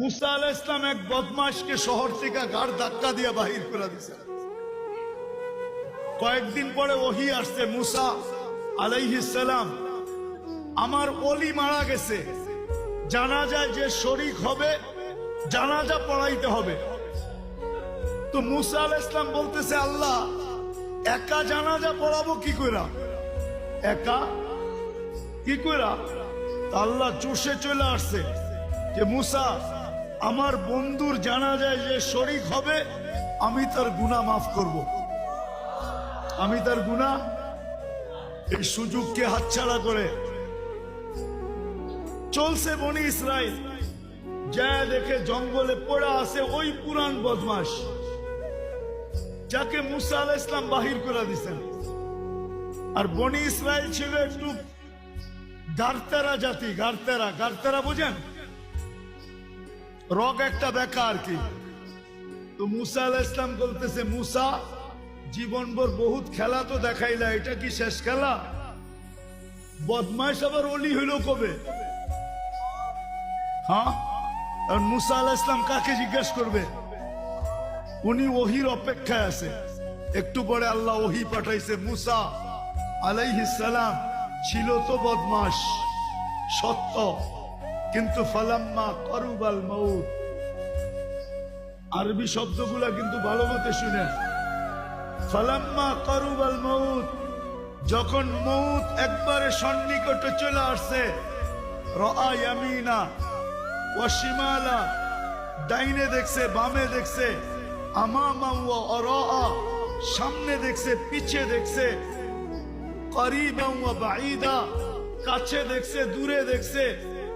মুসা আল ইসলাম এক বদমাসকে শহর থেকে গাড় ধাক্কা দিয়ে বাহির করে দিছে। কয়েকদিন পরে ওহি আসছে, মুসা আলাইহিসালাম আমার অলি মারা গেছে। জানা যায় যে শরিক হবে, জানাজা পড়াইতে হবে। তো মুসা আল ইসলাম বলতেছে, আল্লাহ, একা জানাজা পড়াবো কি কইরা? একা? কি কইরা? আল্লাহ চুষে চলে আসছে যে, মুসা আমার বন্ধুর জানা যায় যে শরিক হবে, আমি তার গুনাহ মাফ করব। আমি তার গুনাহ এই সুযোগকে হাতছাড়া করে চলছে বনি ইসরায়েল। যা দেখে জঙ্গলে পড়া আছে ওই পুরান বদমাস যাকে মুসা আলাহ ইসলাম বাহির করে দিছেন। আর বনি ইসরায়েল ছিল একটু গারতেরা জাতি, গারতেরা গারতেরা বুঝেন? রগ একটা বেকা আর কি? তো মুসা আলাহ ইসলাম বলতেছে, মুসা, জীবনভর বহুত খেলা তো দেখাইলা, এটা কি শেষ খেলা? বদমাইশ আবার অলি হইল কবে? হ্যাঁ? আর মুসা আলাহ ইসলাম কাকে জিজ্ঞেস করবে? উনি ওহির অপেক্ষায় আছে। একটু পরে আল্লাহ ওহি পাঠাইছে, মুসা আলাইহিস সালাম, ছিল তো বদমাস সত্য কিন্তু ফালাম্মা করুবাল মৌত আরবি শব্দগুলা কিন্তু ভালো মতে শুনেন ফালাম্মা করুবাল মৌত যখন মৌত একবারে সন্নিকটে চলে আসছে রা ইয়ামিনা ও শিমালা, ডাইনে দেখছে, বামে দেখছে, আমামা ওয়া সামনে দেখছে, পিছে দেখছে করিবা ওয়া বাঈদা, কাছে দেখছে, দূরে দেখছে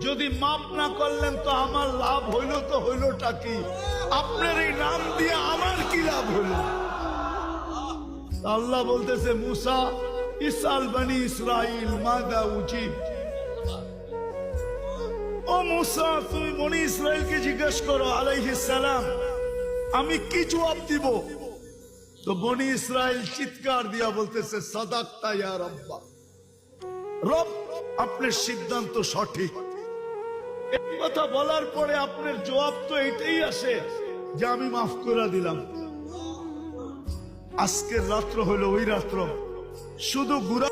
যদি মাপ না করলেন তো আমার লাভ হইল তো হইলটা কি? আপনার এই নাম দিয়ে আমার কি লাভ হইল? আল্লাহ বলতেছে, মুসা, ইসাল বানি মাদা উচিত ও মুসা, তুমি বনি ইসরায়েলকে জিজ্ঞেস করো, আলাইহিস সালাম, আমি কি জবাব দিব? তো বনি ইসরায়েল চিৎকার দিয়া বলতেছে ইয়া রব, আপনার সিদ্ধান্ত সঠিক। এই কথা বলার পরে আপনার জবাব তো এটাই আসে যে আমি মাফ করে দিলাম। আজকের রাত্র হলো ওই রাত্র। শুধু গুড়া